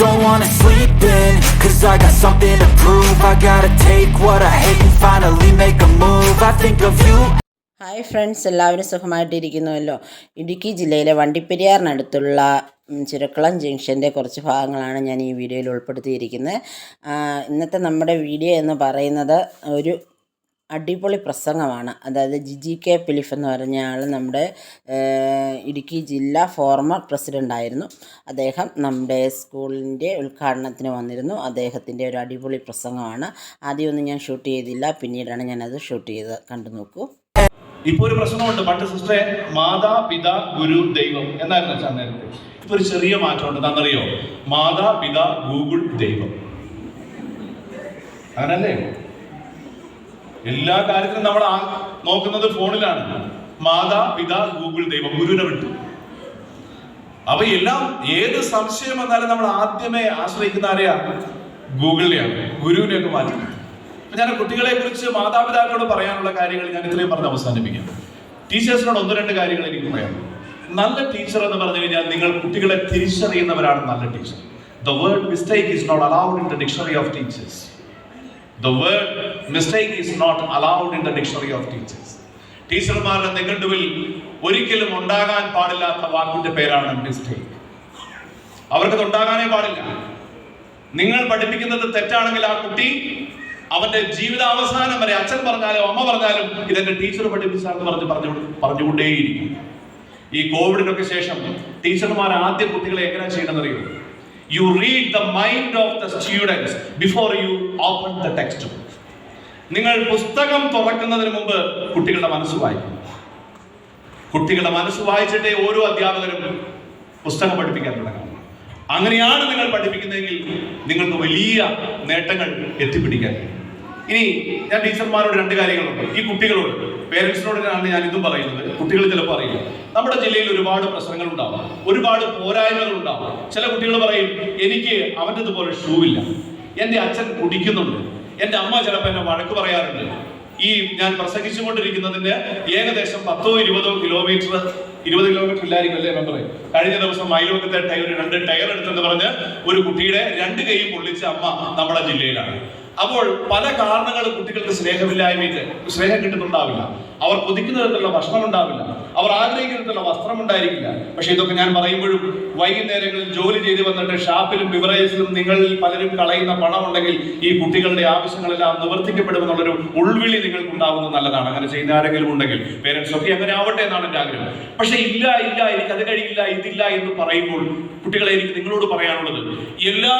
don't wanna sleep in Cause I got something to prove. I gotta take what I hate and finally make a move. I think of you. Hi friends എല്ലാവരും സുഖമായിട്ടിരിക്കുന്നുവല്ലോ. ഇടുക്കി ജില്ലയിലെ വണ്ടിപ്പെരിയാറിനടുത്തുള്ള ഉം, ജംഗ്ഷന്റെ കുറച്ച് ഭാഗങ്ങളാണ് ഞാൻ ഈ വീഡിയോയിൽ ഉൾപ്പെടുത്തിയിരിക്കുന്നത്. ഇന്നത്തെ നമ്മുടെ വീഡിയോ എന്ന് പറയുന്നത് ഒരു അടിപൊളി പ്രസംഗമാണ്. അതായത് ജിജി കെ ഫിലിഫ് എന്ന് പറഞ്ഞ ആൾ നമ്മുടെ ഇടുക്കി ജില്ലാ ഫോർമർ പ്രസിഡന്റ് ആയിരുന്നു. അദ്ദേഹം നമ്മുടെ സ്കൂളിന്റെ ഉദ്ഘാടനത്തിന് വന്നിരുന്നു. അദ്ദേഹത്തിന്റെ ഒരു അടിപൊളി പ്രസംഗമാണ്. ആദ്യമൊന്നും ഞാൻ ഷൂട്ട് ചെയ്തില്ല. പിന്നീടാണ് ഞാനത് ഷൂട്ട് ചെയ്ത് കണ്ടു നോക്കൂ. ഇപ്പോൾ ഒരു പ്രശ്നമുണ്ട് പണ്ട് സിസ്റ്ററെ മാതാ പിതാ ഗുരു ദൈവം എന്നായിരുന്നു വെച്ചാൽ നേരത്തെ ഇപ്പൊ ഒരു ചെറിയ മാറ്റമുണ്ട്. എന്താണെന്നറിയോ? മാതാ പിതാ ഗൂഗിൾ ദൈവം. അങ്ങനല്ലേ? എല്ലാ കാര്യത്തിലും നമ്മൾ നോക്കുന്നത് ഫോണിലാണ്. മാതാ പിതാ ഗൂഗിൾ ദൈവം ഗുരുവിനെ വിട്ടു. അപ്പൊ എല്ലാം ഏത് സംശയം വന്നാലും നമ്മൾ ആദ്യമേ ആശ്രയിക്കുന്ന ആരെയാ? ഗൂഗിളിനെയാണ്. ഗുരുവിനെയൊക്കെ മാറ്റി. ഞാൻ കുട്ടികളെ കുറിച്ച് മാതാപിതാക്കളോട് പറയാനുള്ള കാര്യങ്ങൾ ഞാൻ ഇത്രയും പറഞ്ഞ് അവസാനിപ്പിക്കാം. ടീച്ചേഴ്സിനോട് ഒന്ന് രണ്ട് കാര്യങ്ങൾ എനിക്ക് പറയാം. നല്ല ടീച്ചർ എന്ന് പറഞ്ഞു കഴിഞ്ഞാൽ നിങ്ങൾ കുട്ടികളെ തിരിച്ചറിയുന്നവരാണ് നല്ല teacher. The word mistake is not allowed in the dictionary of teachers the word mistake is not allowed in the dictionary of teachers ടീച്ചർമാരുടെ നിഘണ്ടുവിൽ ഒരിക്കലും ഉണ്ടാകാൻ പാടില്ലാത്ത വാക്കിന്റെ പേരാണ് മിസ്റ്റേക്ക് അവർക്കത് ഉണ്ടാകാനേ പാടില്ല. നിങ്ങൾ പഠിപ്പിക്കുന്നത് തെറ്റാണെങ്കിൽ ആ കുട്ടി അവന്റെ ജീവിതാവസാനം വരെ അച്ഛൻ പറഞ്ഞാലും അമ്മ പറഞ്ഞാലും ഇതെന്റെ ടീച്ചർ പഠിപ്പിച്ചാണെന്ന് പറഞ്ഞ് പറഞ്ഞു പറഞ്ഞുകൊണ്ടേയിരിക്കും. ഈ കോവിഡിനൊക്കെ ശേഷം ടീച്ചർമാർ ആദ്യം കുട്ടികളെ എങ്ങനെ ചെയ്യണമെന്നറിയോ? You read the mind of the students before you open the textbook. നിങ്ങൾ പുസ്തകം തുറക്കുന്നതിന് മുമ്പ് കുട്ടികളുടെ മനസ്സ് വായിക്കും കുട്ടികളുടെ മനസ്സ് വായിച്ചിട്ടേ ഓരോ അധ്യാപകരും പുസ്തകം പഠിപ്പിക്കാൻ തുടങ്ങും അങ്ങനെയാണ് നിങ്ങൾ പഠിപ്പിക്കുന്നതെങ്കിൽ നിങ്ങൾക്ക് വലിയ നേട്ടങ്ങൾ എത്തിപ്പിടിക്കാൻ കഴിയും. ഇനി ഞാൻ ടീച്ചർമാരോട് രണ്ട് കാര്യങ്ങളുണ്ട്. ഈ കുട്ടികളോട് പേരൻസിനോടാണ് ഞാൻ ഇതും പറയുന്നത്. കുട്ടികൾ ചിലപ്പോൾ അറിയില്ല. നമ്മുടെ ജില്ലയിൽ ഒരുപാട് പ്രശ്നങ്ങൾ ഉണ്ടാവാം. ഒരുപാട് പോരായ്മകൾ ഉണ്ടാവാം. ചില കുട്ടികൾ പറയും എനിക്ക് അവന്റെതുപോലെ ഷൂ ഇല്ല. എന്റെ അച്ഛൻ കുടിക്കുന്നുണ്ട്. എന്റെ അമ്മ ചിലപ്പോൾ എന്നെ വഴക്ക് പറയാറുണ്ട്. ഈ ഞാൻ പ്രസംഗിച്ചുകൊണ്ടിരിക്കുന്നതിന്റെ ഏകദേശം പത്തോ ഇരുപതോ കിലോമീറ്റർ ഇരുപത് കിലോമീറ്റർ ഇല്ലായിരിക്കും അല്ലേ മെമ്പറെ കഴിഞ്ഞ ദിവസം മൈലോക്കത്തെ ടയർ രണ്ട് ടയർ എടുത്തെന്ന് പറഞ്ഞ് ഒരു കുട്ടിയുടെ രണ്ട് കൈയും പൊള്ളിച്ച അമ്മ നമ്മുടെ ജില്ലയിലാണ്. അപ്പോൾ പല കാരണങ്ങളും കുട്ടികൾക്ക് സ്നേഹമില്ലായ്മയ്ക്ക് സ്നേഹം കിട്ടുന്നുണ്ടാവില്ല. അവർ കൊതിക്കുന്ന തരത്തിലുള്ള ഭക്ഷണം ഉണ്ടാവില്ല. അവർ ആഗ്രഹിക്കുന്ന വസ്ത്രം ഉണ്ടായിരിക്കില്ല പക്ഷെ ഇതൊക്കെ ഞാൻ പറയുമ്പോഴും വൈകുന്നേരങ്ങളിൽ ജോലി ചെയ്ത് വന്നിട്ട് ഷാപ്പിലും ബിവറേജിലും നിങ്ങളിൽ പലരും കളയുന്ന പണം ഉണ്ടെങ്കിൽ ഈ കുട്ടികളുടെ ആവശ്യങ്ങളെല്ലാം നിവർത്തിക്കപ്പെടുമെന്നുള്ളൊരു ഉൾവിളി നിങ്ങൾക്ക് ഉണ്ടാകുന്നത് നല്ലതാണ്. അങ്ങനെ ചെയ്യുന്ന ആരെങ്കിലും ഉണ്ടെങ്കിൽ പേരൻസ് ഒക്കെ അങ്ങനെ ആവട്ടെ എന്നാണ് എന്റെ ആഗ്രഹം. പക്ഷെ ഇല്ല ഇല്ല എനിക്ക് അത് കഴിയില്ല ഇതില്ല എന്ന് പറയുമ്പോൾ കുട്ടികളെ എനിക്ക് നിങ്ങളോട് പറയാനുള്ളത് എല്ലാ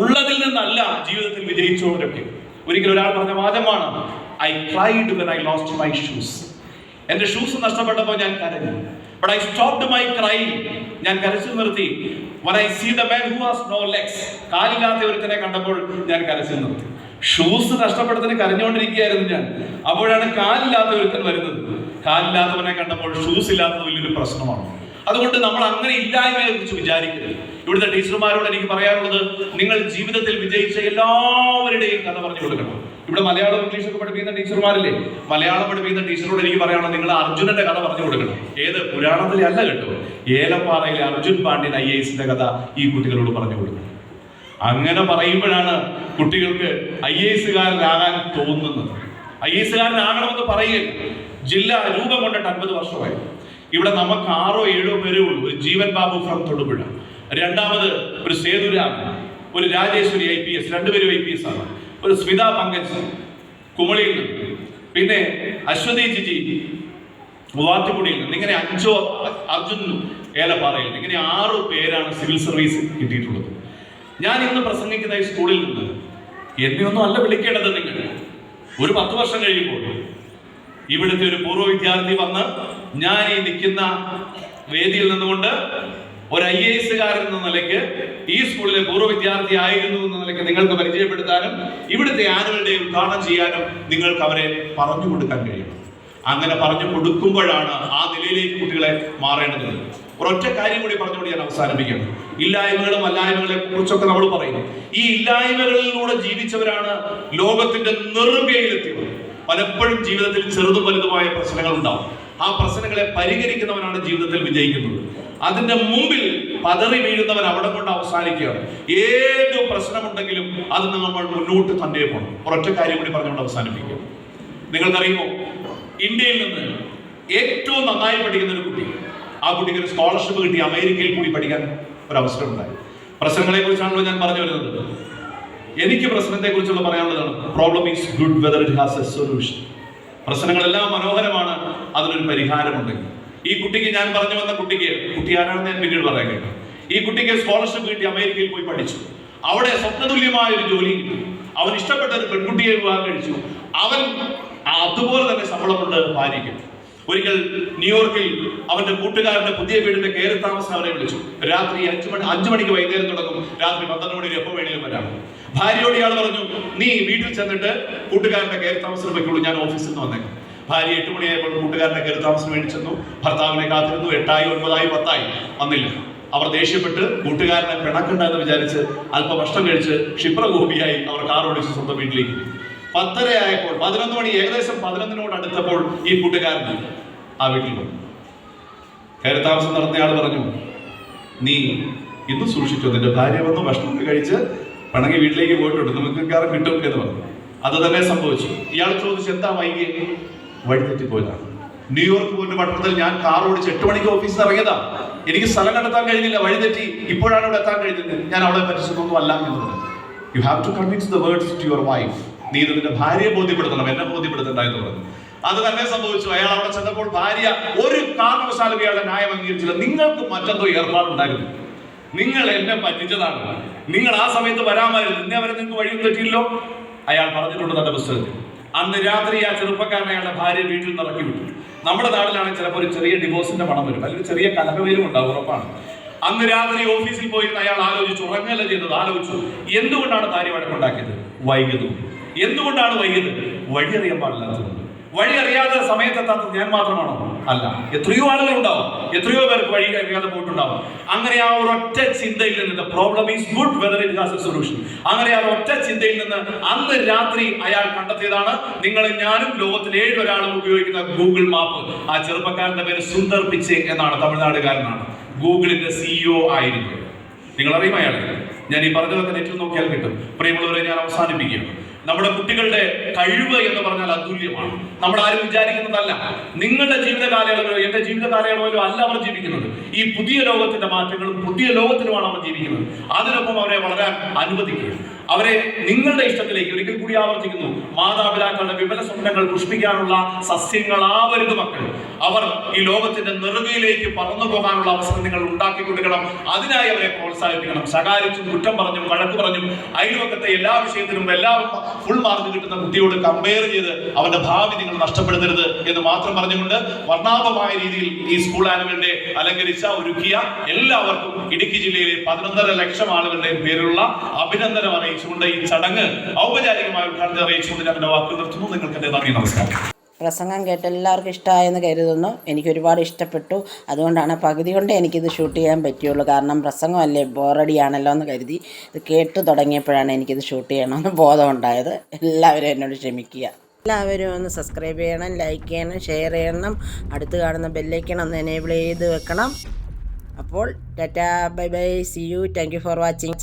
ഉള്ളതിൽ നിന്നല്ല ജീവിതത്തിൽ വിജയിച്ചവരൊക്കെ. ഒരിക്കലും ഒരാൾ പറഞ്ഞ വാദമാണ് I cried when I lost my shoes എന്റെ ഷൂസ് നഷ്ടപ്പെട്ടപ്പോൾ ഞാൻ കരഞ്ഞു. But I stopped my cry ഞാൻ കരച്ചു നിർത്തി. When I see the man who has no legs കാലില്ലാത്ത ഒരുത്തനെ കണ്ടപ്പോൾ ഞാൻ കരച്ചു നിർത്തി. ഷൂസ് നഷ്ടപ്പെട്ടതിന് കരഞ്ഞുകൊണ്ടിരിക്കുകയായിരുന്നു ഞാൻ. അപ്പോഴാണ് കാലില്ലാത്ത ഒരുത്തൻ വരുന്നത്. കാലില്ലാത്തവനെ കണ്ടപ്പോൾ ഷൂസ് ഇല്ലാത്തത് വലിയൊരു പ്രശ്നമാണ്. അതുകൊണ്ട് നമ്മൾ അങ്ങനെ ഇല്ലായ്മയെ കുറിച്ച് വിചാരിക്കരുത്. ഇവിടുത്തെ ടീച്ചർമാരോട് എനിക്ക് പറയാനുള്ളത് നിങ്ങൾ ജീവിതത്തിൽ വിജയിച്ച എല്ലാവരുടെയും കഥ പറഞ്ഞു കൊടുക്കണം. ഇവിടെ മലയാളം ഇംഗ്ലീഷ് ഒക്കെ പഠിപ്പിക്കുന്ന ടീച്ചർമാരില്ലേ? മലയാളം പഠിപ്പിക്കുന്ന ടീച്ചറോട് എനിക്ക് പറയാനുള്ളത് നിങ്ങൾ അർജുനന്റെ കഥ പറഞ്ഞു കൊടുക്കണം. ഏത്? പുരാണത്തിലെ അല്ല കേട്ടോ. ഏലപ്പാറയിലെ അർജുൻ പാണ്ഡ്യൻ ഐ എസിന്റെ കഥ ഈ കുട്ടികളോട് പറഞ്ഞു കൊടുക്കണം. അങ്ങനെ പറയുമ്പോഴാണ് കുട്ടികൾക്ക് ഐ എസുകാരനാകാൻ തോന്നുന്നത്. ഐ എസുകാരനാകണമെന്ന് പറയുക ജില്ല രൂപം കൊണ്ടിട്ട് അൻപത് വർഷമായി. ഇവിടെ നമുക്ക് ആറോ ഏഴോ പേരേ ഉള്ളൂ. ഒരു ജീവൻ ബാബു ഫ്രം തൊടുപുഴ. രണ്ടാമത് ഒരു സേതുരാമൻ. ഒരു രാജേശ്വരി ഐ പി എസ്. രണ്ടുപേരും ഐ പി എസ് ആണ്. ഒരു സ്മിത പങ്കജ് കുമളിയിൽ നിന്ന്. പിന്നെ അശ്വതി ജിജി മൂവാറ്റുപുടിയിൽ നിന്ന്. ഇങ്ങനെ അഞ്ചോ അർജുൻ ഏലപ്പാറയിൽ നിന്ന്. ഇങ്ങനെ ആറു പേരാണ് സിവിൽ സർവീസ് കിട്ടിയിട്ടുള്ളത്. ഞാൻ ഇന്ന് പ്രസംഗിക്കുന്ന ഈ സ്കൂളിൽ നിന്ന് എന്നെ ഒന്നും അല്ല വിളിക്കേണ്ടത് നിങ്ങൾ. ഒരു പത്ത് വർഷം കഴിയുമ്പോൾ ഇവിടുത്തെ ഒരു പൂർവ വിദ്യാർത്ഥി വന്ന് ഞാൻ ഈ നിൽക്കുന്ന വേദിയിൽ നിന്നുകൊണ്ട് ഒരു ഐ എ എസുകാരൻ എന്ന നിലയ്ക്ക് ഈ സ്കൂളിലെ പൂർവ വിദ്യാർത്ഥി ആയിരുന്നു എന്ന നിലയ്ക്ക് നിങ്ങൾക്ക് പരിചയപ്പെടുത്താനും ഇവിടുത്തെ ആനുവൽ ഡേ ഉദ്ഘാടനം ചെയ്യാനും നിങ്ങൾക്ക് അവരെ പറഞ്ഞു കൊടുക്കാൻ കഴിയും. അങ്ങനെ പറഞ്ഞു കൊടുക്കുമ്പോഴാണ് ആ നിലയിലേക്ക് കുട്ടികളെ മാറേണ്ടത്. ഒരൊറ്റ കാര്യം കൂടി പറഞ്ഞുകൊണ്ട് ഞാൻ അവസാനിപ്പിക്കണം ഇല്ലായ്മകളും അല്ലായ്മകളെ കുറിച്ചൊക്കെ നമ്മൾ പറയും. ഈ ഇല്ലായ്മകളിലൂടെ ജീവിച്ചവരാണ് ലോകത്തിന്റെ നെറുകയിലെത്തിയത്. പലപ്പോഴും ജീവിതത്തിൽ ചെറുതും വലുതുമായ പ്രശ്നങ്ങൾ ഉണ്ടാവും. ആ പ്രശ്നങ്ങളെ പരിഹരിക്കുന്നവനാണ് ജീവിതത്തിൽ വിജയിക്കുന്നത്. അതിന്റെ മുമ്പിൽ പതറി വീഴുന്നവൻ അവിടെ കൊണ്ട് അവസാനിക്കുകയാണ്. ഏത് പ്രശ്നമുണ്ടെങ്കിലും അത് നമ്മൾ മുന്നോട്ട് തന്നെ പോകണം ഒരൊറ്റ കാര്യം കൂടി പറഞ്ഞുകൊണ്ട് അവസാനിപ്പിക്കും. നിങ്ങൾക്കറിയുമോ? ഇന്ത്യയിൽ നിന്ന് ഏറ്റവും നന്നായി പഠിക്കുന്ന ഒരു കുട്ടി. ആ കുട്ടിക്ക് ഒരു സ്കോളർഷിപ്പ് കിട്ടി അമേരിക്കയിൽ കൂടി പഠിക്കാൻ ഒരു അവസരം ഉണ്ടായി പ്രശ്നങ്ങളെ കുറിച്ചാണല്ലോ ഞാൻ പറഞ്ഞു വരുന്നത്. എനിക്ക് പ്രശ്നത്തെ കുറിച്ചുള്ള പറയാനുള്ളതാണ് problem is good whether it has a solution പ്രശ്നങ്ങളെല്ലാം മനോഹരമാണ് അതിനൊരു പരിഹാരമുണ്ടെങ്കിൽ. ഈ കുട്ടിക്ക് ഞാൻ പറഞ്ഞു വന്ന കുട്ടിക്ക് കുട്ടി ആരാണെന്ന് ഞാൻ പിന്നീട് പറയാൻ കേട്ടോ. ഈ കുട്ടിക്ക് സ്കോളർഷിപ്പ് കിട്ടി അമേരിക്കയിൽ പോയി പഠിച്ചു. അവിടെ സ്വപ്നതുല്യമായ ഒരു ജോലി കിട്ടി. അവൻ ഇഷ്ടപ്പെട്ട ഒരു പെൺകുട്ടിയെ വിവാഹം കഴിച്ചു. അവൻ അതുപോലെ തന്നെ ശമ്പളമുണ്ട് ഭാര്യയ്ക്ക് ഒരിക്കൽ ന്യൂയോർക്കിൽ അവന്റെ കൂട്ടുകാരന്റെ പുതിയ വീടിന്റെ കയറി താമസം അവരെ വിളിച്ചു. രാത്രി അഞ്ചു മണി അഞ്ചു മണിക്ക് വൈകുന്നേരം തുടങ്ങും. രാത്രി പന്ത്രണ്ട് മണി എപ്പോ വേണേലും വരാം. ഭാര്യയോട് ഇയാൾ പറഞ്ഞു നീ വീട്ടിൽ ചെന്നിട്ട് കൂട്ടുകാരന്റെ കയറി താമസം വെക്കുള്ളൂ ഞാൻ ഓഫീസിൽ നിന്ന് വന്നേക്കാം. ഭാര്യ എട്ട് മണിയായപ്പോൾ കൂട്ടുകാരനെ കയറി താമസം വേണ്ടി ചെന്നു. ഭർത്താവിനെ കാത്തിരുന്നു. എട്ടായി ഒൻപതായി പത്തായി. വന്നില്ല. അവർ ദേഷ്യപ്പെട്ട് കൂട്ടുകാരനെ പിണക്കുണ്ടെന്ന് വിചാരിച്ച് അല്പം ഭക്ഷണം കഴിച്ച് ക്ഷിപ്രഗോപിയായി അവർ കാർ ഓടിച്ച് സ്വന്തം വീട്ടിലേക്ക് പത്തരയായപ്പോൾ പതിനൊന്ന് മണി ഏകദേശം പതിനൊന്നിനോട് അടുത്തപ്പോൾ ഈ കൂട്ടുകാരൻ ആ വീട്ടിൽ വന്നു. കയറി താമസം നടത്തിയ ആൾ പറഞ്ഞു നീ ഇന്ന് സൂക്ഷിച്ചു? നിന്റെ ഭാര്യ വന്ന് ഭക്ഷണം കഴിച്ച് പിണങ്ങി വീട്ടിലേക്ക് പോയിട്ടുണ്ട്. നമുക്ക് കാറ് കിട്ടും എന്ന് പറഞ്ഞു. അത് തന്നെ സംഭവിച്ചു. ഇയാൾ ചോദിച്ചു എന്താ വൈകി വഴിതെറ്റി പോയതാണ് ന്യൂയോർക്ക് പോയിട്ട് പട്ടണത്തിൽ ഞാൻ കാർ ഓടിച്ച് എട്ട് മണിക്ക് ഓഫീസിൽ ഇറങ്ങിയതാ. എനിക്ക് സ്ഥലം കണ്ടെത്താൻ കഴിഞ്ഞില്ല വഴിതെറ്റി. ഇപ്പോഴാണ് ഇവിടെ എത്താൻ കഴിഞ്ഞത്. ഞാൻ അവളെ പറ്റിച്ചതൊന്നും അല്ല എന്ന് പറഞ്ഞു you have to convince the words to your wife നീ ഇത് നിന്റെ ഭാര്യയെ ബോധ്യപ്പെടുത്തണം എന്നെ ബോധ്യപ്പെടുത്തണ്ട എന്ന് പറഞ്ഞു. അത് തന്നെ സംഭവിച്ചു. അയാൾ അവിടെ ചെന്നപ്പോൾ ഭാര്യ ഒരു കാരണവശാലും ഇയാളുടെ ന്യായം അംഗീകരിച്ചില്ല. നിങ്ങൾക്ക് മറ്റെന്തോ ഏർപ്പാടുണ്ടായിരുന്നു. നിങ്ങൾ എന്നെ പറ്റിച്ചതാണ്. നിങ്ങൾ ആ സമയത്ത് വരാമായിരുന്നു. എന്നെ അവരെ നിങ്ങൾക്ക് വഴിയും തെറ്റിയില്ലോ? അയാൾ പറഞ്ഞിട്ടുണ്ട് തന്റെ പുസ്തകത്തിൽ. അന്ന് രാത്രി ആ ചെറുപ്പക്കാരനെ ഭാര്യ വീട്ടിൽ നിന്ന് ഇറക്കി വിട്ടു. നമ്മുടെ നാട്ടിലാണെങ്കിൽ ചിലപ്പോൾ ഒരു ചെറിയ ഡിവോഴ്സിന്റെ പണം വരും. അല്ലെങ്കിൽ ചെറിയ കലഹവേലും ഉണ്ടാവും ഉറപ്പാണ്. അന്ന് രാത്രി ഓഫീസിൽ പോയിരുന്ന അയാൾ ആലോചിച്ചു ഉറങ്ങല്ല ചെയ്തത്. ആലോചിച്ചു എന്തുകൊണ്ടാണ് ഭാര്യ വഴക്കുണ്ടാക്കിയത്? വൈകിയതും. എന്തുകൊണ്ടാണ് വൈകിയത്? വഴി അറിയാൻ പാടില്ലാത്തതുകൊണ്ട്. വഴി അറിയാതെ സമയത്തെത്താത്തത് ഞാൻ മാത്രമാണോ? അല്ല. എത്രയോ ആളുകൾ ഉണ്ടാവും. എത്രയോ പേർക്ക് വഴി അറിയാതെ പോയിട്ടുണ്ടാവും. അങ്ങനെ ആ ഒറ്റ ചിന്തയിൽ നിന്ന് problem is good whether it has a solution അങ്ങനെ ആ ഒറ്റ ചിന്തയിൽ നിന്ന് അന്ന് രാത്രി അയാൾ കണ്ടെത്തിയതാണ്. നിങ്ങൾ ഞാനും ലോകത്തിലെ ഏഴ് ഉപയോഗിക്കുന്ന ഗൂഗിൾ മാപ്പ് ആ ചെറുപ്പക്കാരന്റെ പേര് സുന്ദർ പിച്ചെ എന്നാണ് തമിഴ്നാടുകാരനാണ്. ഗൂഗിളിന്റെ സിഇഒ ആയിരുന്നു. നിങ്ങൾ അറിയും ഞാൻ ഈ പറഞ്ഞതൊക്കെ നെറ്റിൽ നോക്കിയാൽ കിട്ടും. പ്രിയമുള്ളവരെ ഞാൻ അവസാനിപ്പിക്കുകയാണ്. നമ്മുടെ കുട്ടികളുടെ കഴിവ് എന്ന് പറഞ്ഞാൽ അതുല്യമാണ്. നമ്മൾ ആരും വിചാരിക്കുന്നതല്ല. നിങ്ങളുടെ ജീവിത കാലയളവിലോ എന്റെ ജീവിത കാലയളവിലോ അല്ല അവർ ജീവിക്കുന്നത്. ഈ പുതിയ ലോകത്തിന്റെ മാറ്റങ്ങളും പുതിയ ലോകത്തിലുമാണ് അവർ ജീവിക്കുന്നത്. അതിനൊപ്പം അവരെ വളരാൻ അനുവദിക്കുക. അവരെ നിങ്ങളുടെ ഇഷ്ടത്തിലേക്ക് ഒരിക്കൽ കൂടി ആവർത്തിക്കുന്നു. മാതാപിതാക്കളുടെ വിമല സ്വപ്നങ്ങൾ പുഷ്പിക്കാനുള്ള സസ്യങ്ങളാവരുത് മക്കൾ. അവർ ഈ ലോകത്തിന്റെ നെറുകയിലേക്ക് പറന്നു പോകാനുള്ള അവസരം നിങ്ങൾ ഉണ്ടാക്കി കൊടുക്കണം. അതിനായി അവരെ പ്രോത്സാഹിപ്പിക്കണം. ശകാരിച്ചും കുറ്റം പറഞ്ഞും വഴക്ക് പറഞ്ഞും അയൽവക്കത്തെ എല്ലാ വിഷയത്തിലും എല്ലാ ഫുൾ മാർക്ക് കിട്ടുന്ന കുട്ടിയോട് കമ്പയർ ചെയ്ത് അവന്റെ ഭാവി നിങ്ങൾ നഷ്ടപ്പെടുത്തരുത് എന്ന് മാത്രം പറഞ്ഞുകൊണ്ട് വർണാഭമായ രീതിയിൽ ഈ സ്കൂൾ ആനുവലിനെ അലങ്കരിച്ച ഒരുക്കിയ എല്ലാവർക്കും ഇടുക്കി ജില്ലയിലെ പതിനൊന്നര ലക്ഷം ആളുകളുടെയും പേരിലുള്ള അഭിനന്ദനം അറിയിച്ചുകൊണ്ട് ഈ ചടങ്ങ് ഔപചാരികമായ ഉദ്ഘാടനം അറിയിച്ചുകൊണ്ട് ഞാൻ വാക്കുകൾ വാക്ക് നിർത്തുന്നു. നിങ്ങൾക്ക് നന്ദി നമസ്കാരം. പ്രസംഗം കേട്ട് എല്ലാവർക്കും ഇഷ്ടമായെന്ന് കരുതുന്നു. എനിക്ക് ഒരുപാട് ഇഷ്ടപ്പെട്ടു. അതുകൊണ്ടാണ് പകുതി കൊണ്ട് എനിക്കിത് ഷൂട്ട് ചെയ്യാൻ പറ്റുള്ളൂ കാരണം പ്രസംഗമല്ലേ ബോറടിയാണല്ലോ എന്ന് കരുതി ഇത് കേട്ട് തുടങ്ങിയപ്പോഴാണ് എനിക്കിത് ഷൂട്ട് ചെയ്യണമെന്ന് ബോധമുണ്ടായത് എല്ലാവരും എന്നോട് ക്ഷമിക്കുക. എല്ലാവരും ഒന്ന് സബ്സ്ക്രൈബ് ചെയ്യണം ലൈക്ക് ചെയ്യണം ഷെയർ ചെയ്യണം അടുത്ത് കാണുന്ന ബെല്ലൈക്കണം ഒന്ന് എനേബിൾ ചെയ്ത് വെക്കണം. അപ്പോൾ tata bye bye see you. Thank you for watching.